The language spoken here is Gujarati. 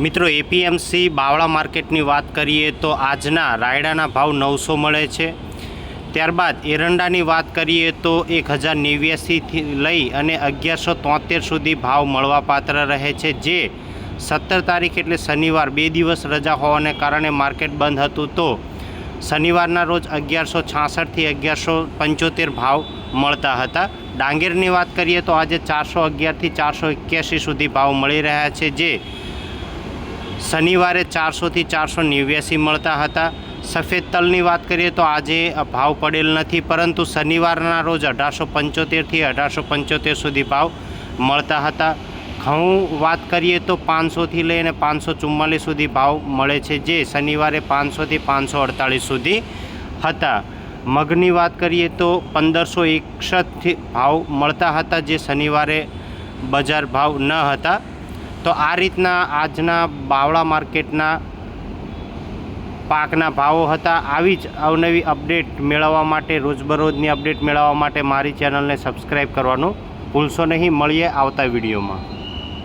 મિત્રો એપીએમસી બાવળા માર્કેટની વાત કરીએ તો આજના રાયડાના ભાવ નવસો મળે છે. ત્યારબાદ એરંડાની વાત કરીએ તો એક હજાર નેવ્યાસીથી લઈ અને અગિયારસો તોતેર સુધી ભાવ મળવાપાત્ર રહે છે, જે સત્તર તારીખ એટલે શનિવાર, બે દિવસ રજા હોવાને કારણે માર્કેટ બંધ હતું. તો શનિવારના રોજ અગિયારસો છાસઠથી અગિયારસો પંચોતેર ભાવ મળતા હતા. ડાંગેરની વાત કરીએ તો આજે ચારસો અગિયારથી ચારસો એક્યાસી સુધી ભાવ મળી રહ્યા છે, જે શનિવારે ચારસોથી ચારસો નેવ્યાસી મળતા હતા. સફેદ તલની વાત કરીએ તો આજે ભાવ પડેલ નથી, પરંતુ શનિવારના રોજ અઢારસો પંચોતેરથી અઢારસો પંચોતેર સુધી ભાવ મળતા હતા. ઘઉં વાત કરીએ તો પાંચસોથી લઈને પાંચસો ચુમ્માલીસ સુધી ભાવ મળે છે, જે શનિવારે પાંચસોથી પાંચસો અડતાલીસ સુધી હતા. મગની વાત કરીએ તો પંદરસો એકસઠથી ભાવ મળતા હતા, જે શનિવારે બજાર ભાવ ન હતા. તો આ રીતના આજના બાવળા માર્કેટના પાકના ભાવો હતા. આવી જ અવનવી અપડેટ મેળવવા માટે, રોજબરોજની અપડેટ મેળવવા માટે મારી ચેનલને સબસ્ક્રાઈબ કરવાનું ભૂલશો નહીં. મળીએ આવતા વિડીયોમાં.